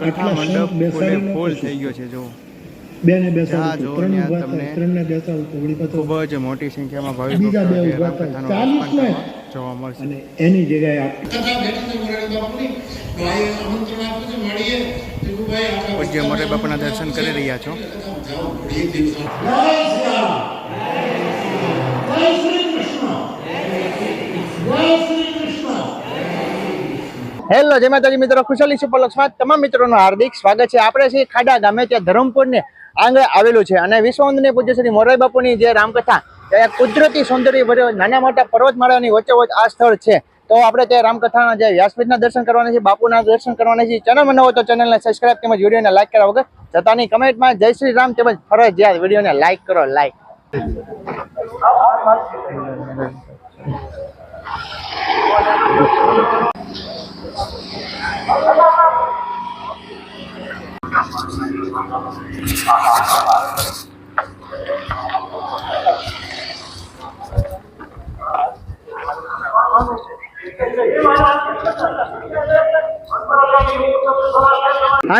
કથા મંડપ ફૂલે ફૂલ થઈ ગયો છે જો બે ને બેસાડું જો ત્રણ ત્યાં ઊભા તમને થાય ત્રણ બેસાડું તો વળી પાછો ખૂબ જ મોટી સંખ્યામાં ભાવિક બીજા બે જે થાય. ચાલીસ ને? જોવા મળશે અને એની જગ્યાએ આપ પૂજ્ય મોરે બાપાના દર્શન કરી રહ્યા છો હેલો, જય માતાજી મિત્રો, ખુશાલી સુપરલક્ષમાં તમામ મિત્રોનું હાર્દિક સ્વાગત છે. આપણે છીએ ખાડા ગામે, ત્યાં ધરમપુરને આંગણે આવેલું છે અને વિશ્વવંદનીય પૂજ્ય શ્રી મોરારી બાપુની જે રામકથા એ કુદરતી સૌંદર્ય ભર્યો, નાના મોટા પર્વતમાળાની વચ્ચે આ સ્થળ છે. તો આપણે ત્યાં રામકથાના જે વ્યાસપીઠના દર્શન કરવાના છે, બાપુના દર્શન કરવાના છે. ચેનલ ન તો ચેનલને સબસ્ક્રાઈબ તેમજ વિડીયોને લાઈક કર્યા વગર જતાની કમેન્ટમાં જય શ્રી રામ તેમજ ફરજિયાત વિડીયોને લાઈક કરો લાઈક હા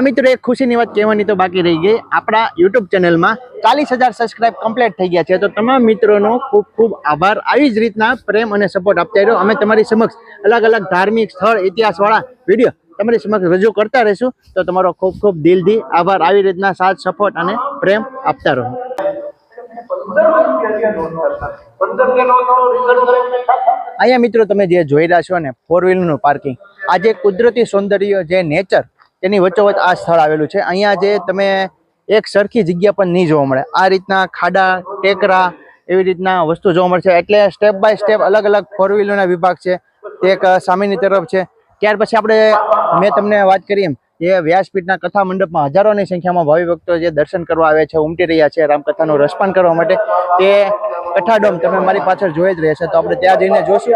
મિત્રો, એક ખુશીની વાત કહેવાની તો બાકી રહી ગઈ. આપણા યુટ્યુબ ચેનલમાં ચાલીસ હજાર સબસ્ક્રાઇબ કમ્પ્લીટ થઈ ગયા છે. તો તમામ મિત્રોનો ખૂબ ખૂબ આભાર. આવી જ રીતના પ્રેમ અને સપોર્ટ આપતા રહ્યો. અમે તમારી સમક્ષ અલગ અલગ ધાર્મિક સ્થળ, ઇતિહાસવાળા વીડિયો તમારી સમક્ષ રજૂ કરતા રહીશું, તો તમારો ખૂબ ખૂબ દિલથી આભાર. આવી રીતના સાથ, સપોર્ટ અને પ્રેમ આપતા રહો. અહીંયા મિત્રો તમે જે જોઈ રહ્યા છો ને ફોર વ્હીલરનું પાર્કિંગ આ જે કુદરતી સૌંદર્ય, જે નેચર તેની વચ્ચોવચ આ સ્થળ આવેલું છે. અહીંયા જે તમે એક સરખી જગ્યા પણ નહીં જોવા મળે. આ રીતના ખાડા, ટેકરા એવી રીતના વસ્તુ જોવા મળશે એટલે સ્ટેપ બાય સ્ટેપ અલગ અલગ ફોર વ્હીલરના વિભાગ છે. એક સામેની તરફ છે. ત્યાર પછી આપણે મેં તમને વાત કરી એમ જે વ્યાસપીઠના કથા મંડપમાં હજારોની સંખ્યામાં ભાવિ ભક્તો જે દર્શન કરવા આવે છે, ઉમટી રહ્યા છે, રામકથાનું રસપાન કરવા માટે, તે કઠાડોમ તમે મારી પાછળ જોઈ જ રહેશે તો આપણે ત્યાં જઈને જોશું.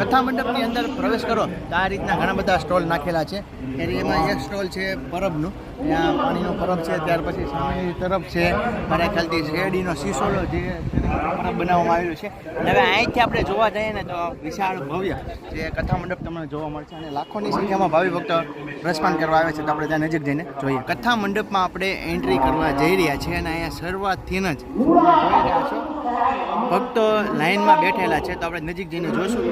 કથા મંડપની અંદર પ્રવેશ કરો. તો આ રીતના ઘણા બધા સ્ટોલ નાખેલા છે. એરિયામાં એક સ્ટોલ છે પરબનું. ત્યાં પાણીનો પરબ છે, ત્યાર પછી સામેની તરફ છે મારા ખ્યાલથી શેરડીનો શીશોડો જે બનાવવામાં આવેલું છે. હવે અહીંથી આપણે જોવા જઈએ ને તો વિશાળ ભવ્ય જે કથા મંડપ તમને જોવા મળશે અને લાખોની સંખ્યામાં ભાવિ ભક્તો પ્રસ્થાન કરવા આવે છે. તો આપણે ત્યાં નજીક જઈને જોઈએ. કથા મંડપમાં આપણે એન્ટ્રી કરવા જઈ રહ્યા છીએ અને અહીંયા શરૂઆતથી જ જોઈ રહ્યા છો. ભક્તો લાઈનમાં બેઠેલા છે, તો આપણે નજીક જઈને જોશું.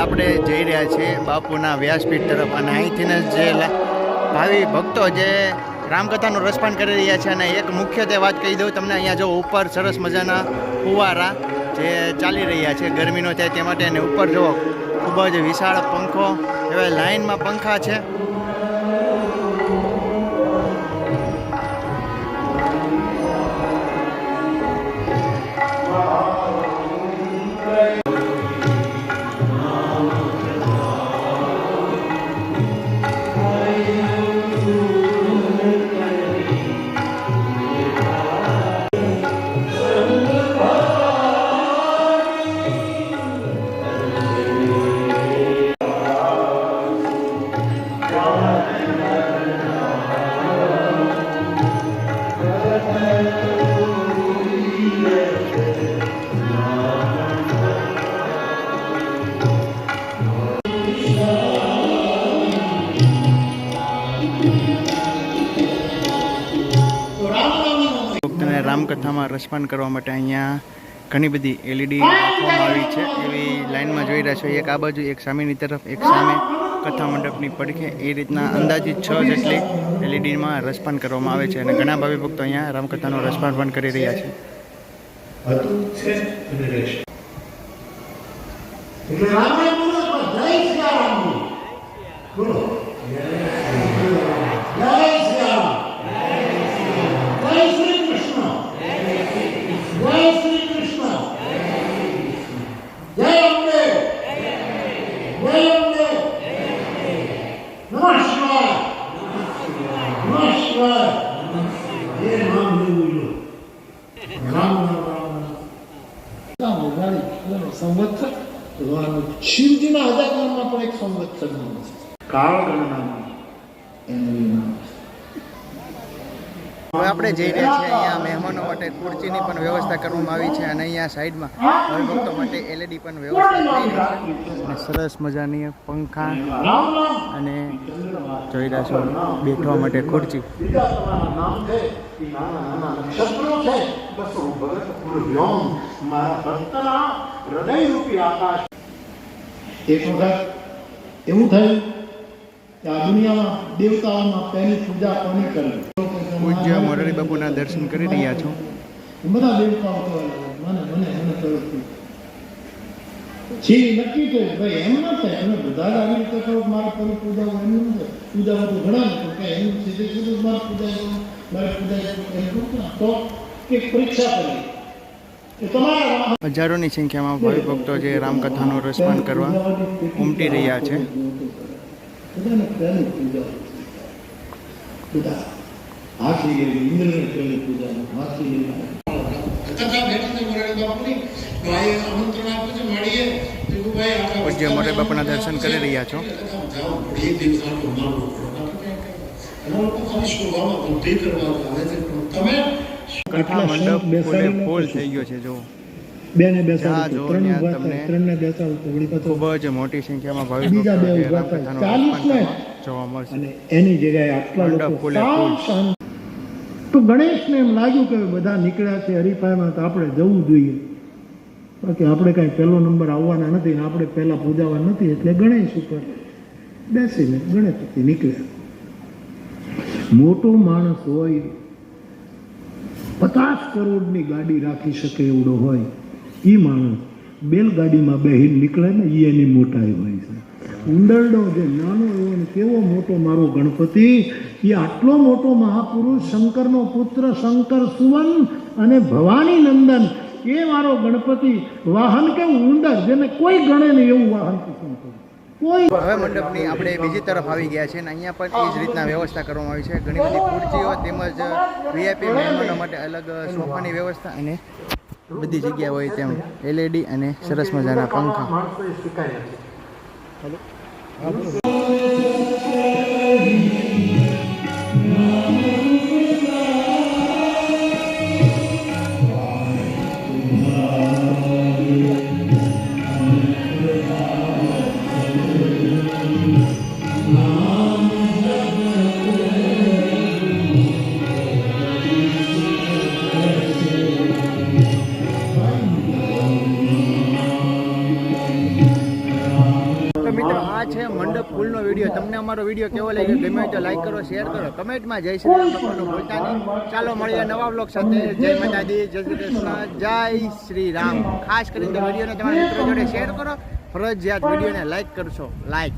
આપણે જઈ રહ્યા છીએ બાપુના વ્યાસપીઠ તરફ અને અહીંથી જે ભાવિ ભક્તો જે રામકથાનું રસપાન કરી રહ્યા છે અને એક મુખ્યત્વે વાત કહી દઉં, તમને અહીંયા જો ઉપર સરસ મજાના ફુવારા જે ચાલી રહ્યા છે, ગરમીનો થાય તે માટે અને ઉપર જુઓ, ખૂબ જ વિશાળ પંખો એવા લાઇનમાં પંખા છે. રામકથામાં રસપાન કરવા માટે અહીંયા ઘણી બધી એલઈડી રાખવામાં આવી છે. એવી લાઈનમાં જોઈ રહ્યા છો, એક આ બાજુ, એક સામેની તરફ, એક સામે કથા મંડપની પડખે. એ રીતના અંદાજિત છ જેટલી એલઈડીમાં રસપાન કરવામાં આવે છે અને ઘણા ભાવિ ભક્તો અહીંયા રામકથાનું રસપાન પણ કરી રહ્યા છે. એટલે રામ રામ બોલો પણ જય શ્રી રામ બોલો જય શ્રી રામ જય શ્રી કૃષ્ણ જય શ્રી કૃષ્ણ જય અંબે જય અંબે નમઃ શિવાય નમઃ શિવાય એ નામ લેવું રામ રામ રામ રામ સંવત્સર શિવજીના હજાર પણ એક સંવત્સર નામ છે કાળ ગણનામાં હવે આપણે જઈ રહ્યા છીએ અહીંયા મહેમાનો માટે ખુરચીની પણ વ્યવસ્થા કરવામાં આવી છે અને અહીંયા સાઈડમાં હરિભક્તો માટે એલઈડી પણ વ્યવસ્થા થઈ છે. અને સરસ મજાની પંખા અને જોઈ રહ્યા છો બેઠવા માટે ખુરચી નામ છે મારા ભક્તના હૃદયરૂપી આકાશ. એક વખત એવું થયું કે આ દુનિયામાં દેવતાઓમાં પહેલી પૂજા કોની કરવી? પૂજ્ય મોરારી બાપુના દર્શન કરી રહ્યા છો. બધા દેવતાઓ તો મને મને મને તરફથી છી નક્કી થયું ભાઈ એમ ન થાય. તમે બધા જ આવી રીતે કરો મારે પેલી પૂજા એમ ન થાય પૂજામાં તો ઘણા લોકો કે એમ સીધે સીધું મારે પૂજા મારે પૂજા એમ તો એક પરીક્ષા કરી. હજારોની સંખ્યામાં ભાવિ ભક્તો જે રામકથાનું રસપાન કરવા ઉમટી રહ્યા છે. પૂજ્ય મોરારી બાપુના દર્શન કરી રહ્યા છો. તમે કથા મંડપ ફૂલે ફૂલ થઈ ગયો છે જો બે ને ત્રણ ઊભા થાય ત્રણ બેસાડું તો વળી પાછો ખૂબ જ મોટી સંખ્યામાં ભાવિ બીજા બે જે થાય. ચાલીસ ને? જોવા મળશે અને એની જગ્યાએ આટલા લોકો સાવ શાંત. તો ગણેશને એમ લાગ્યું કે બધા નીકળ્યા છે હરીફાઈમાં તો આપણે જવું જોઈએ બાકી આપણે કાંઈ પહેલો નંબર આવવાના નથી આપણે પહેલા પૂજાવા નથી એટલે ગણેશ ઉપર બેસીને ગણેશથી નીકળ્યા મોટો માણસ હોય પચાસ કરોડની ગાડી રાખી શકે એવડો હોય એ માણસ બેલગાડીમાં બેહીને નીકળે ને એ એની મોટાઈ હોય છે. ઉંદરડો જે નાનો એવો ને કેવો મોટો મારો ગણપતિ એ આટલો મોટો મહાપુરુષ, શંકરનો પુત્ર, શંકર સુવન અને ભવાની નંદન, એ મારો ગણપતિ, વાહન કે ઉંદર, જેને કોઈ ગણે નહીં એવું વાહન પસંદ કરે. હવે મંડપની આપણે બીજી તરફ આવી ગયા છે અને અહીંયા પણ એ જ રીતના વ્યવસ્થા કરવામાં આવી છે. ઘણી બધી ખુરશીઓ તેમજ વીઆઈપી મહેમાનો માટે અલગ સોફાની વ્યવસ્થા અને બધી જગ્યા હોય તેમ એલઈડી અને સરસ મજાના પંખા. માણસોએ છે મંડપ ફૂલનો વીડિયો. તમને અમારો વીડિયો કેવો લાગ્યો? ગમે તો લાઈક કરો શેર કરો. કમેન્ટમાં જય શ્રી રામ ભૂલતા નહીં. ચાલો, મળીએ નવા બ્લોગ સાથે. જય માતાજી, જય શ્રી કૃષ્ણ, જય શ્રી રામ. ખાસ કરીને વીડિયો વિડીયોને તમારા મિત્રો જોડે શેર કરો. ફરજિયાત વિડીયોને લાઈક કરશો. લાઈક